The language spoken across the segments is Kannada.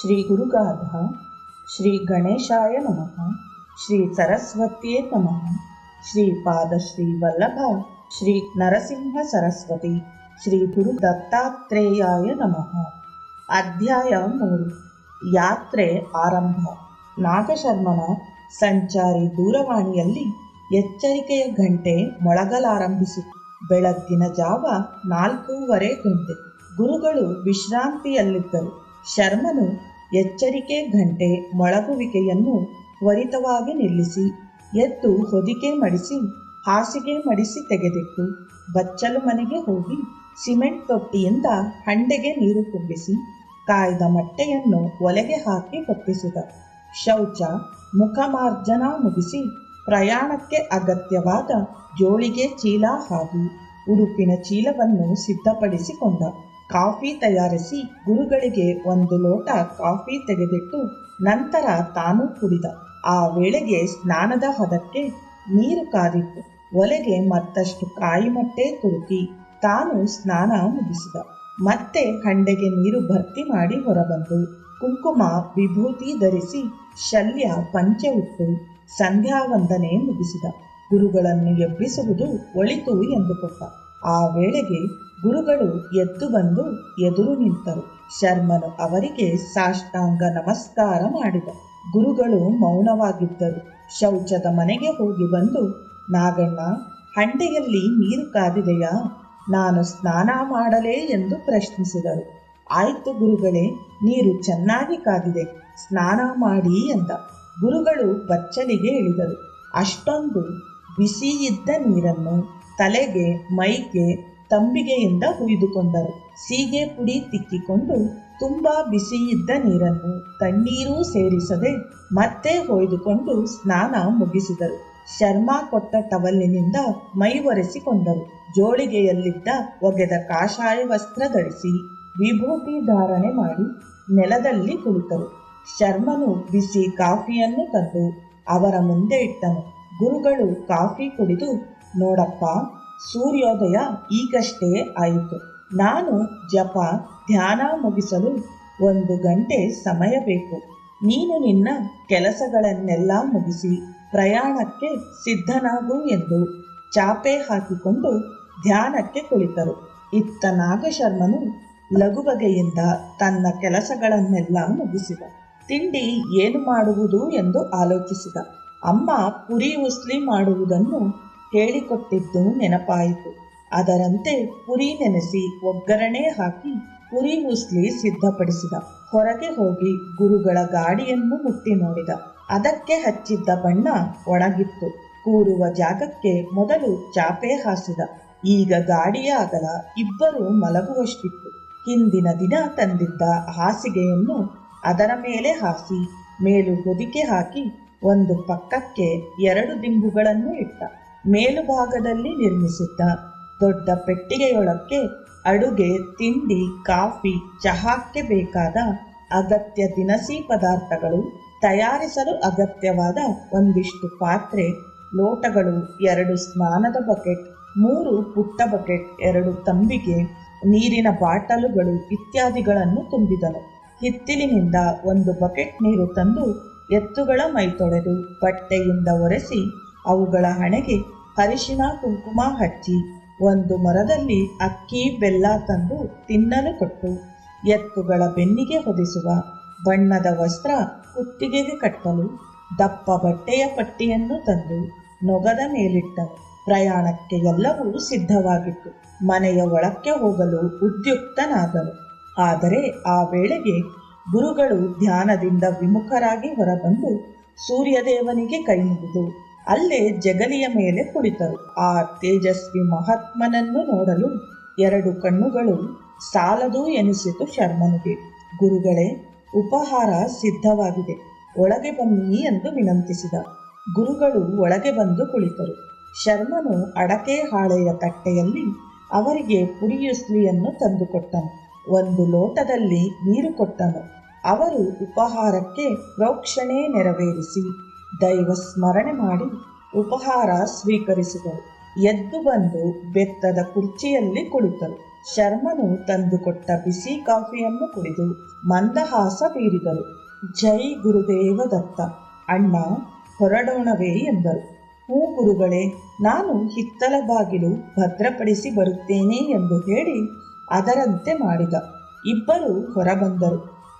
ಶ್ರೀ ಗುರುಗಾಧ ಶ್ರೀ ಗಣೇಶಾಯ ನಮಃ, ಶ್ರೀ ಸರಸ್ವತಿಯೇ ನಮಃ, ಶ್ರೀ ಪಾದಶ್ರೀ ವಲ್ಲಭ, ಶ್ರೀ ನರಸಿಂಹ ಸರಸ್ವತಿ, ಶ್ರೀ ಗುರು ದತ್ತಾತ್ರೇಯಾಯ ನಮಃ. ಅಧ್ಯಾಯ ಮೂರು. ಯಾತ್ರೆ ಆರಂಭ. ನಾಗಶರ್ಮನ ಸಂಚಾರಿ ದೂರವಾಣಿಯಲ್ಲಿ ಎಚ್ಚರಿಕೆಯ ಗಂಟೆ ಮೊಳಗಲಾರಂಭಿಸಿತು ಬೆಳಗ್ಗಿನ ಜಾವ ನಾಲ್ಕೂವರೆ ಗಂಟೆ. ಗುರುಗಳು ವಿಶ್ರಾಂತಿಯಲ್ಲಿದ್ದರು. ಶರ್ಮನು ಎಚ್ಚರಿಕೆ ಘಂಟೆ ಮೊಳಗುವಿಕೆಯನ್ನು ತ್ವರಿತವಾಗಿ ನಿಲ್ಲಿಸಿ, ಎದ್ದು ಹೊದಿಕೆ ಮಡಿಸಿ, ಹಾಸಿಗೆ ಮಡಿಸಿ ತೆಗೆದಿಟ್ಟು ಬಚ್ಚಲು ಮನೆಗೆ ಹೋಗಿ ಸಿಮೆಂಟ್ ತೊಟ್ಟಿಯಿಂದ ಹಂಡೆಗೆ ನೀರು ತುಂಬಿಸಿ ಕಾಯ್ದ ಮಟ್ಟೆಯನ್ನು ಒಲೆಗೆ ಹಾಕಿ ಹೊತ್ತಿಸಿದ. ಶೌಚ, ಮುಖಮಾರ್ಜನ ಮುಗಿಸಿ ಪ್ರಯಾಣಕ್ಕೆ ಅಗತ್ಯವಾದ ಜೋಳಿಗೆ ಚೀಲ ಹಾಗೂ ಉಡುಪಿನ ಚೀಲವನ್ನು ಸಿದ್ಧಪಡಿಸಿಕೊಂಡ. ಕಾಫಿ ತಯಾರಿಸಿ ಗುರುಗಳಿಗೆ ಒಂದು ಲೋಟ ಕಾಫಿ ತೆಗೆದಿಟ್ಟು ನಂತರ ತಾನು ಕುಡಿದ. ಆ ವೇಳೆಗೆ ಸ್ನಾನದ ಹದಕ್ಕೆ ನೀರು ಕಾದಿತ್ತು. ಒಲೆಗೆ ಮತ್ತಷ್ಟು ಕಾಯಿ ಮೊಟ್ಟೆ ತುರುಕಿ ತಾನು ಸ್ನಾನ ಮುಗಿಸಿದ. ಮತ್ತೆ ಹಂಡೆಗೆ ನೀರು ಭರ್ತಿ ಮಾಡಿ ಹೊರಬಂದು ಕುಂಕುಮ ವಿಭೂತಿ ಧರಿಸಿ ಶಲ್ಯ ಪಂಚೆ ಉಟ್ಟು ಸಂಧ್ಯಾ ವಂದನೆ ಮುಗಿಸಿದ. ಗುರುಗಳನ್ನು ಎಬ್ಬಿಸುವುದು ಒಳಿತು ಎಂದುಕೊಟ್ಟ. ಆ ವೇಳೆಗೆ ಗುರುಗಳು ಎದ್ದು ಬಂದು ಎದುರು ನಿಂತರು. ಶರ್ಮನು ಅವರಿಗೆ ಸಾಷ್ಟಾಂಗ ನಮಸ್ಕಾರ ಮಾಡಿದ. ಗುರುಗಳು ಮೌನವಾಗಿದ್ದರು. ಶೌಚದ ಮನೆಗೆ ಹೋಗಿ ಬಂದು, ನಾಗಣ್ಣ, ಹಂಡೆಯಲ್ಲಿ ನೀರು ಕಾದಿದೆಯಾ ನಾನು ಸ್ನಾನ ಮಾಡಲೇ ಎಂದು ಪ್ರಶ್ನಿಸಿದರು. ಆಯ್ತು ಗುರುಗಳೇ, ನೀರು ಚೆನ್ನಾಗಿ ಕಾದಿದೆ. ಸ್ನಾನ ಮಾಡಿ ಎಂದ. ಗುರುಗಳು ಬಚ್ಚಲಿಗೆ ಇಳಿದರು. ಅಷ್ಟೊಂದು ಬಿಸಿಯಿದ್ದ ನೀರನ್ನು ತಲೆಗೆ, ಮೈಗೆ ತಂಬಿಗೆಯಿಂದ ಹುಯ್ದುಕೊಂಡರು. ಸೀಗೆ ಪುಡಿ ತಿಕ್ಕಿಕೊಂಡು ತುಂಬಾ ಬಿಸಿಯಿದ್ದ ನೀರನ್ನು ತಣ್ಣೀರೂ ಸೇರಿಸದೆ ಮತ್ತೆ ಹೊಯ್ದುಕೊಂಡು ಸ್ನಾನ ಮುಗಿಸಿದರು. ಶರ್ಮಾ ಕೊಟ್ಟ ಟವಲ್ಲಿನಿಂದ ಮೈ ಒರೆಸಿಕೊಂಡರು. ಜೋಳಿಗೆಯಲ್ಲಿದ್ದ ಒಗೆದ ಕಾಷಾಯ ವಸ್ತ್ರ ಧರಿಸಿ ವಿಭೂತಿ ಧಾರಣೆ ಮಾಡಿ ನೆಲದಲ್ಲಿ ಕುಳಿತರು. ಶರ್ಮನು ಬಿಸಿ ಕಾಫಿಯನ್ನು ತಂದು ಅವರ ಮುಂದೆ ಇಟ್ಟನು. ಗುರುಗಳು ಕಾಫಿ ಕುಡಿದು, ನೋಡಪ್ಪ ಸೂರ್ಯೋದಯ ಈಗಷ್ಟೇ ಆಯಿತು. ನಾನು ಜಪ, ಧ್ಯಾನ ಮುಗಿಸಲು ಒಂದು ಗಂಟೆ ಸಮಯ ಬೇಕು. ನೀನು ನಿನ್ನ ಕೆಲಸಗಳನ್ನೆಲ್ಲ ಮುಗಿಸಿ ಪ್ರಯಾಣಕ್ಕೆ ಸಿದ್ಧನಾಗು ಎಂದು ಚಾಪೆ ಹಾಕಿಕೊಂಡು ಧ್ಯಾನಕ್ಕೆ ಕುಳಿತರು. ಇತ್ತ ನಾಗಶರ್ಮನು ಲಘುಬಗೆಯಿಂದ ತನ್ನ ಕೆಲಸಗಳನ್ನೆಲ್ಲ ಮುಗಿಸಿದ. ತಿಂಡಿ ಏನು ಮಾಡುವುದು ಎಂದು ಆಲೋಚಿಸಿದ. ಅಮ್ಮ ಪುರಿ ಉಸ್ಲಿ ಮಾಡುವುದನ್ನು ಹೇಳಿಕೊಟ್ಟಿದ್ದು ನೆನಪಾಯಿತು. ಅದರಂತೆ ಪುರಿ ನೆನೆಸಿ ಒಗ್ಗರಣೆ ಹಾಕಿ ಪುರಿ ಮುಸ್ಲಿ ಸಿದ್ಧಪಡಿಸಿದ. ಹೊರಗೆ ಹೋಗಿ ಗುರುಗಳ ಗಾಡಿಯನ್ನು ಮುಟ್ಟಿ ನೋಡಿದ. ಅದಕ್ಕೆ ಹಚ್ಚಿದ್ದ ಬಣ್ಣ ಒಣಗಿತ್ತು. ಕೂರುವ ಜಾಗಕ್ಕೆ ಮೊದಲು ಚಾಪೆ ಹಾಸಿದ. ಈಗ ಗಾಡಿಯ ಅಗಲ ಇಬ್ಬರು ಮಲಗುವಷ್ಟಿತ್ತು. ಹಿಂದಿನ ದಿನ ತಂದಿದ್ದ ಹಾಸಿಗೆಯನ್ನು ಅದರ ಮೇಲೆ ಹಾಸಿ, ಮೇಲು ಹೊದಿಕೆ ಹಾಕಿ ಒಂದು ಪಕ್ಕಕ್ಕೆ ಎರಡು ದಿಂಬುಗಳನ್ನು ಇಟ್ಟ. ಮೇಲುಭಾಗದಲ್ಲಿ ನಿರ್ಮಿಸಿದ್ದ ದೊಡ್ಡ ಪೆಟ್ಟಿಗೆಯೊಳಕ್ಕೆ ಅಡುಗೆ, ತಿಂಡಿ, ಕಾಫಿ, ಚಹಾಕ್ಕೆ ಬೇಕಾದ ಅಗತ್ಯ ದಿನಸಿ ಪದಾರ್ಥಗಳು ತಯಾರಿಸಲು ಅಗತ್ಯವಾದ ಒಂದಿಷ್ಟು ಪಾತ್ರೆ, ಲೋಟಗಳು, ಎರಡು ಸ್ನಾನದ ಬಕೆಟ್, ಮೂರು ಪುಟ್ಟ ಬಕೆಟ್, ಎರಡು ತಂಬಿಗೆ, ನೀರಿನ ಬಾಟಲುಗಳು ಇತ್ಯಾದಿಗಳನ್ನು ತುಂಬಿದನು. ಹಿತ್ತಿಲಿನಿಂದ ಒಂದು ಬಕೆಟ್ ನೀರು ತಂದು ಎತ್ತುಗಳ ಮೈ ತೊಳೆದು ಬಟ್ಟೆಯಿಂದ ಒರೆಸಿ ಅವುಗಳ ಹಣೆಗೆ ಅರಿಶಿನ ಕುಂಕುಮ ಹಚ್ಚಿ ಒಂದು ಮರದಲ್ಲಿ ಅಕ್ಕಿ ಬೆಲ್ಲ ತಂದು ತಿನ್ನಲು ಕೊಟ್ಟು ಎತ್ತುಗಳ ಬೆನ್ನಿಗೆ ಹೊದಿಸುವ ಬಣ್ಣದ ವಸ್ತ್ರ ಕುತ್ತಿಗೆಗೆ ಕಟ್ಟಲು ದಪ್ಪ ಬಟ್ಟೆಯ ಪಟ್ಟಿಯನ್ನು ತಂದು ನೊಗದ ಮೇಲಿಟ್ಟನು ಪ್ರಯಾಣಕ್ಕೆ ಎಲ್ಲವೂ ಸಿದ್ಧವಾಗಿತ್ತು. ಮನೆಯ ಒಳಕ್ಕೆ ಹೋಗಲು ಉದ್ಯುಕ್ತನಾದನು ಆದರೆ ಆ ವೇಳೆಗೆ ಗುರುಗಳು ಧ್ಯಾನದಿಂದ ವಿಮುಖರಾಗಿ ಹೊರಬಂದು ಸೂರ್ಯದೇವನಿಗೆ ಕೈ ಮುಗಿದು ಅಲ್ಲೇ ಜಗಲಿಯ ಮೇಲೆ ಕುಳಿತರು. ಆ ತೇಜಸ್ವಿ ಮಹಾತ್ಮನನ್ನು ನೋಡಲು ಎರಡು ಕಣ್ಣುಗಳು ಸಾಲದು ಎನಿಸಿತು ಶರ್ಮನಿಗೆ. ಗುರುಗಳೇ, ಉಪಹಾರ ಸಿದ್ಧವಾಗಿದೆ. ಒಳಗೆ ಬನ್ನಿ ಎಂದು ವಿನಂತಿಸಿದ. ಗುರುಗಳು ಒಳಗೆ ಬಂದು ಕುಳಿತರು. ಶರ್ಮನು ಅಡಕೆ ಹಾಳೆಯ ತಟ್ಟೆಯಲ್ಲಿ ಅವರಿಗೆ ಪುರಿಯುಸ್ಲಿಯನ್ನು ತಂದುಕೊಟ್ಟನು. ಒಂದು ಲೋಟದಲ್ಲಿ ನೀರು ಕೊಟ್ಟನು. ಅವರು ಉಪಹಾರಕ್ಕೆ ಪ್ರೋಕ್ಷಣೆ ನೆರವೇರಿಸಿ. ದೈವ ಸ್ಮರಣೆ ಮಾಡಿ ಉಪಹಾರ ಸ್ವೀಕರಿಸಿದರು ಎದ್ದು ಬಂದು ಬೆತ್ತದ ಕುರ್ಚಿಯಲ್ಲಿ ಕುಳಿತರು ಶರ್ಮನು ತಂದುಕೊಟ್ಟ ಬಿಸಿ ಕಾಫಿಯನ್ನು ಕುಡಿದು ಮಂದಹಾಸ ಬೀರಿದರು ಜೈ ಗುರುದೇವ ದತ್ತ ಅಣ್ಣ, ಹೊರಡೋಣವೇ ಎಂದರು. ಹೂ ಗುರುಗಳೇ, ನಾನು ಹಿತ್ತಲ ಬಾಗಿಲು ಭದ್ರಪಡಿಸಿ ಬರುತ್ತೇನೆ ಎಂದು ಹೇಳಿ ಅದರಂತೆ ಮಾಡಿದ. ಇಬ್ಬರು ಹೊರಬಂದರು.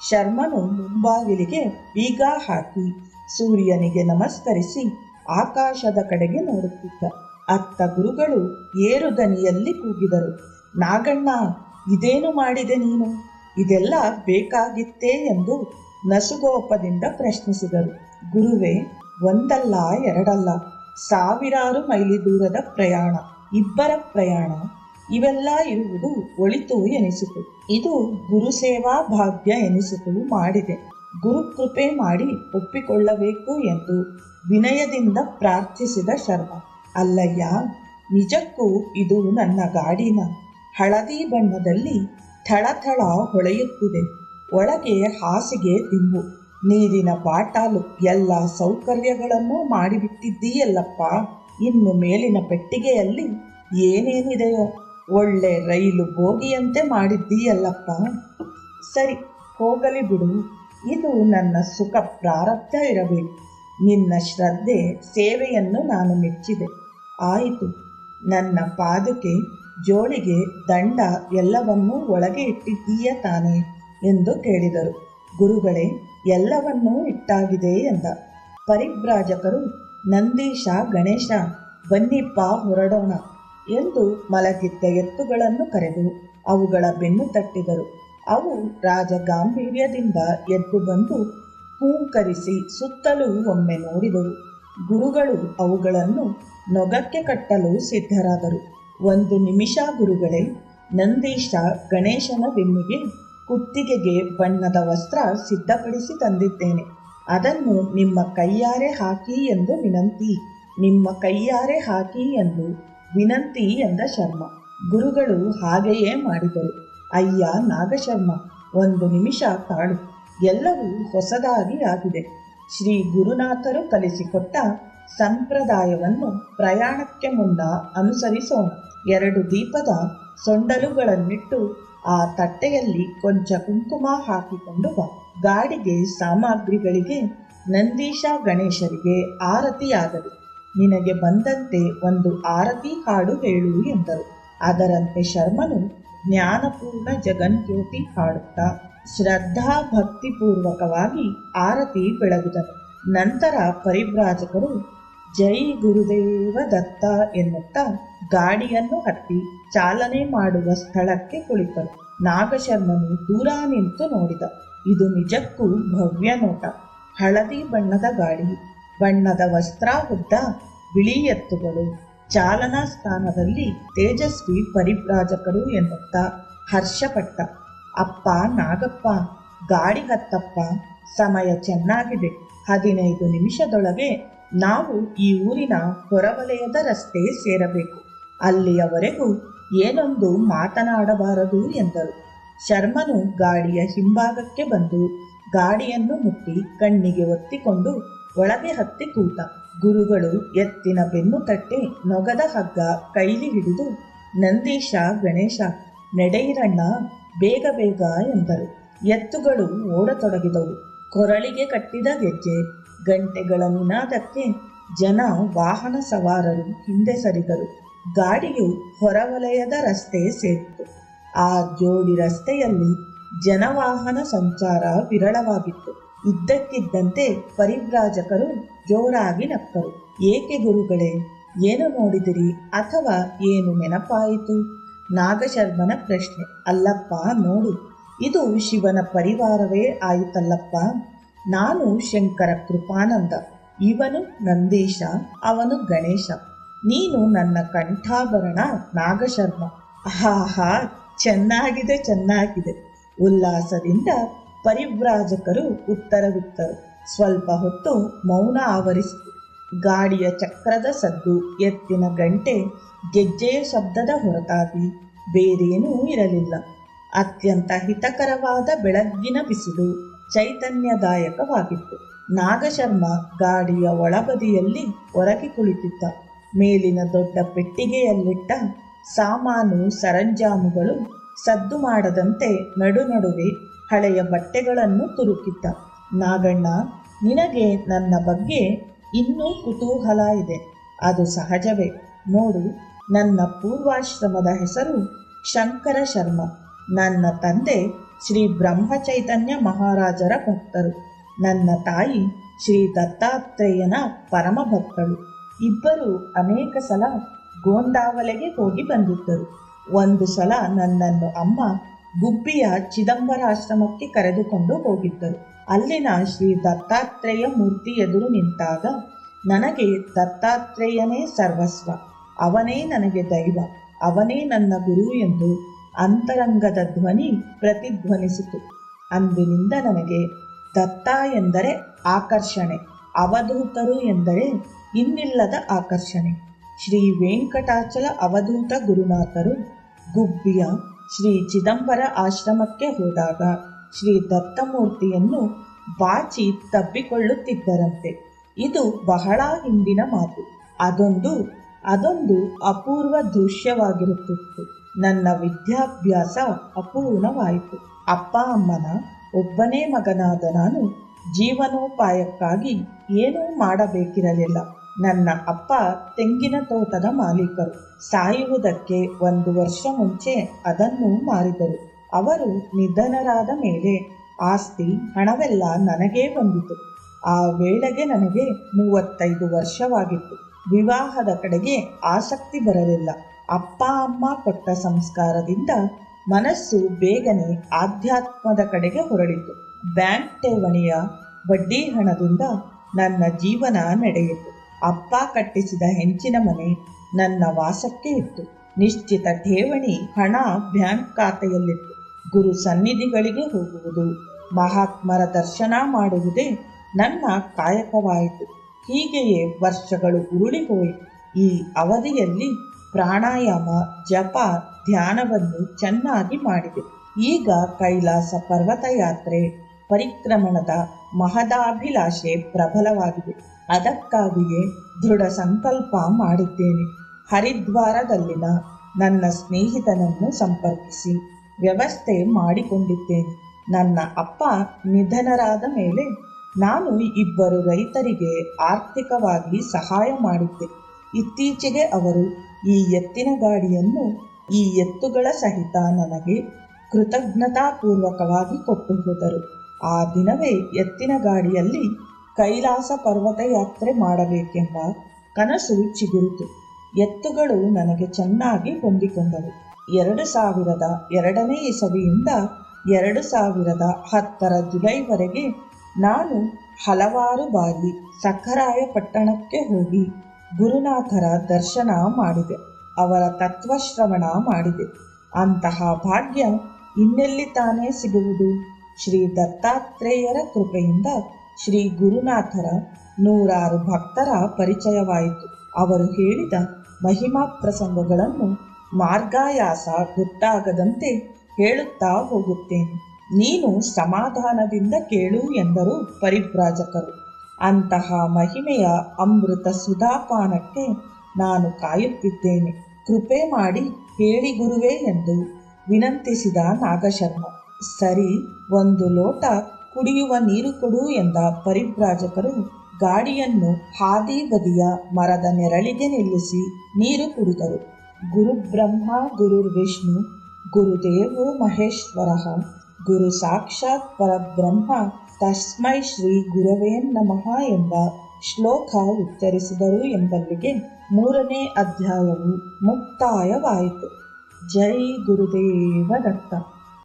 ಶರ್ಮನು ಮುಂಬಾಗಿಲಿಗೆ ಬೀಗ ಹಾಕಿ ಸೂರ್ಯನಿಗೆ ನಮಸ್ಕರಿಸಿ ಆಕಾಶದ ಕಡೆಗೆ ನೋಡುತ್ತಿದ್ದ. ಅತ್ತ ಗುರುಗಳು ಏರು ದನಿಯಲ್ಲಿ ಕೂಗಿದರು. ನಾಗಣ್ಣ, ಇದೇನು ಮಾಡಿದೆ ನೀನು? ಇದೆಲ್ಲ ಬೇಕಾಗಿತ್ತೇ ಎಂದು ನಸುಗೋಪದಿಂದ ಪ್ರಶ್ನಿಸಿದರು. ಗುರುವೇ, ಒಂದಲ್ಲ, ಎರಡಲ್ಲ. ಸಾವಿರಾರು ಮೈಲಿ ದೂರದ ಪ್ರಯಾಣ, ಇಬ್ಬರ ಪ್ರಯಾಣ, ಇವೆಲ್ಲ ಇರುವುದು ಒಳಿತು ಎನಿಸಿತು. ಇದು ಗುರುಸೇವಾ ಭಾಗ್ಯ ಎನಿಸಿತು ಮಾಡಿದೆ. ಗುರುಕೃಪೆ ಮಾಡಿ ಒಪ್ಪಿಕೊಳ್ಳಬೇಕು ಎಂದು ವಿನಯದಿಂದ ಪ್ರಾರ್ಥಿಸಿದ ಶರ್ಮ. ಅಲ್ಲಯ್ಯ, ನಿಜಕ್ಕೂ ಇದು ನನ್ನ ಗಾಡಿನ ಹಳದಿ ಬಣ್ಣದಲ್ಲಿ ಥಳಥಳ ಹೊಳೆಯುತ್ತಿದೆ. ಒಳಗೆ ಹಾಸಿಗೆ ದಿಂಬು ನೀರಿನ ಬಾಟಾಲು ಎಲ್ಲ ಸೌಕರ್ಯಗಳನ್ನು ಮಾಡಿಬಿಟ್ಟಿದ್ದೀಯಲ್ಲಪ್ಪ. ಇನ್ನು ಮೇಲಿನ ಪೆಟ್ಟಿಗೆಯಲ್ಲಿ ಏನೇನಿದೆಯೋ. ಒಳ್ಳೆ ರೈಲು ಬೋಗಿಯಂತೆ ಮಾಡಿದ್ದೀಯಲ್ಲಪ್ಪ. ಸರಿ, ಹೋಗಲಿ ಬಿಡು. ಇದು ನನ್ನ ಸುಖ ಪ್ರಾರಬ್ಧ ಇರಬೇಕು. ನಿನ್ನ ಶ್ರದ್ಧೆ, ಸೇವೆಯನ್ನು ನಾನು ಮೆಚ್ಚಿದೆ. ಆಯಿತು. ನನ್ನ ಪಾದುಕೆ, ಜೋಳಿಗೆ ದಂಡ ಎಲ್ಲವನ್ನೂ ಒಳಗೆ ಇಟ್ಟಿದ್ದೀಯ ತಾನೆ ಎಂದು ಕೇಳಿದರು. ಗುರುಗಳೇ, ಎಲ್ಲವನ್ನೂ ಇಟ್ಟಾಗಿದೆ ಎಂದ. ಪರಿಭ್ರಾಜಕರು ನಂದೀಶ, ಗಣೇಶ, ಬನ್ನಿಪ್ಪ ಹೊರಡೋಣ ಎಂದು ಮಲಗಿದ್ದ ಎತ್ತುಗಳನ್ನು ಕರೆದು ಅವುಗಳ ಬೆನ್ನು ತಟ್ಟಿದರು. ಅವು ರಾಜ ಗಾಂಭೀರ್ಯದಿಂದ ಎದ್ದು ಬಂದು ಹೂಂಕರಿಸಿ ಸುತ್ತಲೂ ಒಮ್ಮೆ ನೋಡಿದರು ಗುರುಗಳು ಅವುಗಳನ್ನು ನೊಗಕ್ಕೆ ಕಟ್ಟಲು ಸಿದ್ಧರಾದರು. ಒಂದು ನಿಮಿಷ ಗುರುಗಳೇ, ನಂದೀಶ ಗಣೇಶನ ಬೆನ್ನಿಗೆ ಕುತ್ತಿಗೆಗೆ ಬಣ್ಣದ ವಸ್ತ್ರ ಸಿದ್ಧಪಡಿಸಿ ತಂದಿದ್ದೇನೆ. ಅದನ್ನು ನಿಮ್ಮ ಕೈಯಾರೆ ಹಾಕಿ ಎಂದು ವಿನಂತಿ, ನಿಮ್ಮ ಕೈಯಾರೆ ಹಾಕಿ ಎಂದು ವಿನಂತಿ ಎಂದ ಶರ್ಮ. ಗುರುಗಳು ಹಾಗೆಯೇ ಮಾಡಿದರು. ಅಯ್ಯ ನಾಗಶರ್ಮ, ಒಂದು ನಿಮಿಷ ತಾಳು. ಎಲ್ಲವೂ ಹೊಸದಾಗಿ ಆಗಿದೆ ಶ್ರೀ ಗುರುನಾಥರು ಕಲಿಸಿಕೊಟ್ಟ ಸಂಪ್ರದಾಯವನ್ನು ಪ್ರಯಾಣಕ್ಕೆ ಮುನ್ನ ಅನುಸರಿಸೋಣ. ಎರಡು ದೀಪದ ಸೊಂಡಲುಗಳನ್ನಿಟ್ಟು ಆ ತಟ್ಟೆಯಲ್ಲಿ ಕೊಂಚ ಕುಂಕುಮ ಹಾಕಿಕೊಂಡು ಬಾ. ಗಾಡಿಗೆ ಸಾಮಗ್ರಿಗಳಿಗೆ ನಂದೀಶ ಗಣೇಶರಿಗೆ ಆರತಿಯಾಗಲಿ. ನಿನಗೆ ಬಂದಂತೆ ಒಂದು ಆರತಿ ಹಾಡು ಹೇಳು ಎಂದರು. ಅದರಂತೆ ಶರ್ಮನು ಜ್ಞಾನಪೂರ್ಣ ಜಗನ್ಜ್ಯೋತಿ ಹಾಡುತ್ತಾ ಶ್ರದ್ಧಾ ಭಕ್ತಿಪೂರ್ವಕವಾಗಿ ಆರತಿ ಬೆಳಗಿದರು. ನಂತರ ಪರಿಭ್ರಾಜಕರು ಜೈ ಗುರುದೇವ ದತ್ತ ಎನ್ನುತ್ತಾ ಗಾಡಿಯನ್ನು ಹತ್ತಿ ಚಾಲನೆ ಮಾಡುವ ಸ್ಥಳಕ್ಕೆ ಕುಳಿತರು. ನಾಗಶರ್ಮನು ದೂರ ನಿಂತು ನೋಡಿದ. ಇದು ನಿಜಕ್ಕೂ ಭವ್ಯ ನೋಟ. ಹಳದಿ ಬಣ್ಣದ ಗಾಡಿ, ಬಣ್ಣದ ವಸ್ತ್ರ ಉದ್ದ ಬಿಳಿ ಎತ್ತುಗಳು ಚಾಲನಾ ಸ್ಥಾನದಲ್ಲಿ ತೇಜಸ್ವಿ ಪರಿಭ್ರಾಜಕರು ಎನ್ನುತ್ತಾ ಹರ್ಷಪಟ್ಟ. ಅಪ್ಪ ನಾಗಪ್ಪ, ಗಾಡಿ ಹತ್ತಪ್ಪ, ಸಮಯ ಚೆನ್ನಾಗಿದೆ. ಹದಿನೈದು ನಿಮಿಷದೊಳಗೆ ನಾವು ಈ ಊರಿನ ಹೊರವಲಯದ ರಸ್ತೆ ಸೇರಬೇಕು. ಅಲ್ಲಿಯವರೆಗೂ ಏನೊಂದು ಮಾತನಾಡಬಾರದು ಎಂದರು. ಶರ್ಮನು ಗಾಡಿಯ ಹಿಂಭಾಗಕ್ಕೆ ಬಂದು ಗಾಡಿಯನ್ನು ಮುಟ್ಟಿ ಕಣ್ಣಿಗೆ ಒತ್ತಿಕೊಂಡು ಒಳಗೆ ಹತ್ತಿ ಕೂತ ಗುರುಗಳು ಎತ್ತಿನ ಬೆನ್ನು ತಟ್ಟೆ ನೊಗದ ಹಗ್ಗ ಕೈಲಿ ಹಿಡಿದು, ನಂದೀಶ, ಗಣೇಶ, ನಡೆಯಿರಣ್ಣ, ಬೇಗ ಬೇಗ ಎಂದರು. ಎತ್ತುಗಳು ಓಡತೊಡಗಿದವು. ಕೊರಳಿಗೆ ಕಟ್ಟಿದ ಗೆಜ್ಜೆ, ಗಂಟೆಗಳ ನಿನಾದಕ್ಕೆ ಜನ ವಾಹನ ಸವಾರರು ಹಿಂದೆ ಸರಿದರು. ಗಾಡಿಯು ಹೊರವಲಯದ ರಸ್ತೆ ಸೇರಿತು ಆ ಜೋಡಿ ರಸ್ತೆಯಲ್ಲಿ ಜನವಾಹನ ಸಂಚಾರ ವಿರಳವಾಗಿತ್ತು. ಇದ್ದಕ್ಕಿದ್ದಂತೆ ಪರಿವ್ರಾಜಕರು ಜೋರಾಗಿ ನಕ್ಕರು. ಏಕೆ ಗುರುಗಳೇ, ಏನು ನೋಡಿದಿರಿ ಅಥವಾ ಏನು ನೆನಪಾಯಿತು? ನಾಗಶರ್ಮನ ಪ್ರಶ್ನೆ. ಅಲ್ಲಪ್ಪ, ನೋಡು. ಇದು ಶಿವನ ಪರಿವಾರವೇ ಆಯಿತಲ್ಲಪ್ಪ. ನಾನು ಶಂಕರ ಕೃಪಾನಂದ. ಇವನು ನಂದೀಶ, ಅವನು ಗಣೇಶ. ನೀನು ನನ್ನ ಕಂಠಾಭರಣ ನಾಗಶರ್ಮ. ಆಹಾ ಚೆನ್ನಾಗಿದೆ ಚೆನ್ನಾಗಿದೆ. ಉಲ್ಲಾಸದಿಂದ ಪರಿವ್ರಾಜಕರು ಉತ್ತರವಿತ್ತರು. ಸ್ವಲ್ಪ ಹೊತ್ತು ಮೌನ ಆವರಿಸಿತು. ಗಾಡಿಯ ಚಕ್ರದ ಸದ್ದು ಎತ್ತಿನ ಗಂಟೆ ಗೆಜ್ಜೆಯ ಶಬ್ದದ ಹೊರತಾಗಿ ಬೇರೇನೂ ಇರಲಿಲ್ಲ. ಅತ್ಯಂತ ಹಿತಕರವಾದ ಬೆಳಗ್ಗಿನ ಬಿಸಿಲು ಚೈತನ್ಯದಾಯಕವಾಗಿತ್ತು. ನಾಗಶರ್ಮ ಗಾಡಿಯ ಒಳಬದಿಯಲ್ಲಿ ಹೊರಗೆ ಕುಳಿತಿದ್ದ. ಮೇಲಿನ ದೊಡ್ಡ ಪೆಟ್ಟಿಗೆಯಲ್ಲಿಟ್ಟ ಸಾಮಾನು ಸರಂಜಾಮುಗಳು ಸದ್ದು ಮಾಡದಂತೆ ನಡು ನಡುವೆ ಹಳೆಯ ಬಟ್ಟೆಗಳನ್ನು ತುರುಕಿದ್ದ. ನಾಗಣ್ಣ, ನಿನಗೆ ನನ್ನ ಬಗ್ಗೆ ಇನ್ನೂ ಕುತೂಹಲ ಇದೆ. ಅದು ಸಹಜವೇ. ನೋಡು, ನನ್ನ ಪೂರ್ವಾಶ್ರಮದ ಹೆಸರು ಶಂಕರ ಶರ್ಮ. ನನ್ನ ತಂದೆ ಶ್ರೀ ಬ್ರಹ್ಮಚೈತನ್ಯ ಮಹಾರಾಜರ ಭಕ್ತರು. ನನ್ನ ತಾಯಿ ಶ್ರೀ ದತ್ತಾತ್ರೇಯನ ಪರಮ ಭಕ್ತಳು ಇಬ್ಬರು ಅನೇಕ ಸಲ ಗೋಂದಾವಲೆಗೆ ಹೋಗಿ ಬಂದಿದ್ದರು. ಒಂದು ಸಲ ನನ್ನನ್ನು ಅಮ್ಮ ಗುಬ್ಬಿಯ ಚಿದಂಬರಾಶ್ರಮಕ್ಕೆ ಕರೆದುಕೊಂಡು ಹೋಗಿದ್ದರು. ಅಲ್ಲಿನ ಶ್ರೀ ದತ್ತಾತ್ರೇಯ ಮೂರ್ತಿ ಎದುರು ನಿಂತಾಗ, ನನಗೆ ದತ್ತಾತ್ರೇಯನೇ ಸರ್ವಸ್ವ. ಅವನೇ ನನಗೆ ದೈವ. ಅವನೇ ನನ್ನ ಗುರು ಎಂದು ಅಂತರಂಗದ ಧ್ವನಿ ಪ್ರತಿಧ್ವನಿಸಿತು. ಅಂದಿನಿಂದ ನನಗೆ ದತ್ತ ಎಂದರೆ ಆಕರ್ಷಣೆ, ಅವಧೂತರು ಎಂದರೆ ಇನ್ನಿಲ್ಲದ ಆಕರ್ಷಣೆ. ಶ್ರೀ ವೆಂಕಟಾಚಲ ಅವಧೂತ ಗುರುನಾಥರು ಗುಬ್ಬಿಯ ಶ್ರೀ ಚಿದಂಬರ ಆಶ್ರಮಕ್ಕೆ ಹೋದಾಗ ಶ್ರೀ ದತ್ತಮೂರ್ತಿಯನ್ನು ಬಾಚಿ ತಬ್ಬಿಕೊಳ್ಳುತ್ತಿದ್ದರಂತೆ. ಇದು ಬಹಳ ಹಿಂದಿನ ಮಾತು. ಅದೊಂದು ಅದೊಂದು ಅಪೂರ್ವ ದೃಶ್ಯವಾಗಿರುತ್ತಿತ್ತು. ನನ್ನ ವಿದ್ಯಾಭ್ಯಾಸ ಅಪೂರ್ಣವಾಯಿತು. ಅಪ್ಪ, ಅಮ್ಮನ, ಒಬ್ಬನೇ ಮಗನಾದ ನಾನು ಜೀವನೋಪಾಯಕ್ಕಾಗಿ ಏನೂ ಮಾಡಬೇಕಿರಲಿಲ್ಲ. ನನ್ನ ಅಪ್ಪ ತೆಂಗಿನ ತೋಟದ ಮಾಲೀಕರು. ಸಾಯುವುದಕ್ಕೆ ಒಂದು ವರ್ಷ ಮುಂಚೆ ಅದನ್ನು ಮಾರಿದರು. ಅವರು ನಿಧನರಾದ ಮೇಲೆ ಆಸ್ತಿ, ಹಣವೆಲ್ಲ ನನಗೇ ಬಂದಿತು. ಆ ವೇಳೆಗೆ ನನಗೆ ಮೂವತ್ತೈದು ವರ್ಷವಾಗಿತ್ತು. ವಿವಾಹದ ಕಡೆಗೆ ಆಸಕ್ತಿ ಬರಲಿಲ್ಲ. ಅಪ್ಪ, ಅಮ್ಮ ಕೊಟ್ಟ ಸಂಸ್ಕಾರದಿಂದ ಮನಸ್ಸು ಬೇಗನೆ ಆಧ್ಯಾತ್ಮದ ಕಡೆಗೆ ಹೊರಳಿತು. ಬ್ಯಾಂಕ್ ಠೇವಣಿಯ ಬಡ್ಡಿ ಹಣದಿಂದ ನನ್ನ ಜೀವನ ನಡೆಯಿತು. ಅಪ್ಪ ಕಟ್ಟಿಸಿದ ಹೆಂಚಿನ ಮನೆ ನನ್ನ ವಾಸಕ್ಕೆ ಇತ್ತು. ನಿಶ್ಚಿತ ಠೇವಣಿ, ಹಣ ಬ್ಯಾಂಕ್ ಖಾತೆಯಲ್ಲಿತ್ತು. ಗುರು ಸನ್ನಿಧಿಗಳಿಗೆ ಹೋಗುವುದು, ಮಹಾತ್ಮರ ದರ್ಶನ ಮಾಡುವುದೇ ನನ್ನ ಕಾಯಕವಾಯಿತು. ಹೀಗೆಯೇ ವರ್ಷಗಳು ಉರುಳಿ ಹೋಯಿತು ಈ ಅವಧಿಯಲ್ಲಿ ಪ್ರಾಣಾಯಾಮ, ಜಪ, ಧ್ಯಾನವನ್ನು ಚೆನ್ನಾಗಿ ಮಾಡಿದೆ. ಈಗ ಕೈಲಾಸ ಪರ್ವತ ಯಾತ್ರೆ, ಪರಿಕ್ರಮಣದ ಮಹದಾಭಿಲಾಷೆ ಪ್ರಬಲವಾಗಿದೆ. ಅದಕ್ಕಾಗಿಯೇ ದೃಢ ಸಂಕಲ್ಪ ಮಾಡಿದ್ದೇನೆ. ಹರಿದ್ವಾರದಲ್ಲಿನ ನನ್ನ ಸ್ನೇಹಿತನನ್ನು ಸಂಪರ್ಕಿಸಿ ವ್ಯವಸ್ಥೆ ಮಾಡಿಕೊಂಡಿದ್ದೇನೆ. ನನ್ನ ಅಪ್ಪ ನಿಧನರಾದ ಮೇಲೆ ನಾನು ಇಬ್ಬರು ರೈತರಿಗೆ ಆರ್ಥಿಕವಾಗಿ ಸಹಾಯ ಮಾಡಿದ್ದೆ. ಇತ್ತೀಚೆಗೆ ಅವರು ಈ ಎತ್ತಿನ ಗಾಡಿಯನ್ನು ಈ ಎತ್ತುಗಳ ಸಹಿತ ನನಗೆ ಕೃತಜ್ಞತಾಪೂರ್ವಕವಾಗಿ ಕೊಟ್ಟು ಹೋದರು ಆ ದಿನವೇ ಎತ್ತಿನ ಗಾಡಿಯಲ್ಲಿ ಕೈಲಾಸ ಪರ್ವತ ಯಾತ್ರೆ ಮಾಡಬೇಕೆಂಬ ಕನಸು ಚಿಗುರಿತು. ಎತ್ತುಗಳು ನನಗೆ ಚೆನ್ನಾಗಿ ಹೊಂದಿಕೊಂಡವು. ಎರಡು ಸಾವಿರದ ಎರಡನೇ ಇಸವಿಯಿಂದ ಎರಡು ಸಾವಿರದ ಹತ್ತರ ಜುಲೈವರೆಗೆ ನಾನು ಹಲವಾರು ಬಾರಿ ಸಖರಾಯಪಟ್ಟಣಕ್ಕೆ ಹೋಗಿ ಗುರುನಾಥರ ದರ್ಶನ ಮಾಡಿದೆ. ಅವರ ತತ್ವಶ್ರವಣ ಮಾಡಿದೆ. ಅಂತಹ ಭಾಗ್ಯ ಇನ್ನೆಲ್ಲಿ ತಾನೇ ಸಿಗುವುದು? ಶ್ರೀ ದತ್ತಾತ್ರೇಯರ ಕೃಪೆಯಿಂದ ಶ್ರೀ ಗುರುನಾಥರ ನೂರಾರು ಭಕ್ತರ ಪರಿಚಯವಾಯಿತು. ಅವರು ಹೇಳಿದ ಮಹಿಮಾ ಪ್ರಸಂಗಗಳನ್ನು ಮಾರ್ಗಾಯಾಸ ಗೊತ್ತಾಗದಂತೆ ಹೇಳುತ್ತಾ ಹೋಗುತ್ತೇನೆ. ನೀನು ಸಮಾಧಾನದಿಂದ ಕೇಳು ಎಂದರು ಪರಿಭ್ರಾಜಕರು ಅಂತಹ ಮಹಿಮೆಯ ಅಮೃತ ಸುಧಾಪಾನಕ್ಕೆ ನಾನು ಕಾಯುತ್ತಿದ್ದೇನೆ. ಕೃಪೆ ಮಾಡಿ ಹೇಳಿ ಗುರುವೇ ಎಂದು ವಿನಂತಿಸಿದ ನಾಗಶರ್ಮ. ಸರಿ, ಒಂದು ಲೋಟ ಕುಡಿಯುವ ನೀರು ಕೊಡು ಎಂದ ಪರಿಭ್ರಾಜಕರು ಗಾಡಿಯನ್ನು ಹಾದಿ ಬದಿಯ ಮರದ ನೆರಳಿಗೆ ನಿಲ್ಲಿಸಿ ನೀರು ಕುಡಿದರು. ಗುರುಬ್ರಹ್ಮ ಗುರುರ್ವಿಷ್ಣು ಗುರುದೇವೋ ಮಹೇಶ್ವರ, ಗುರು ಸಾಕ್ಷಾತ್ ಪರಬ್ರಹ್ಮ, ತಸ್ಮೈ ಶ್ರೀ ಗುರವೇ ನಮಃ ಎಂಬ ಶ್ಲೋಕ ಉಚ್ಚರಿಸಿದರು ಎಂಬಲ್ಲಿಗೆ ಮೂರನೇ ಅಧ್ಯಾಯವು ಮುಕ್ತಾಯವಾಯಿತು. ಜೈ ಗುರುದೇವ ದತ್ತ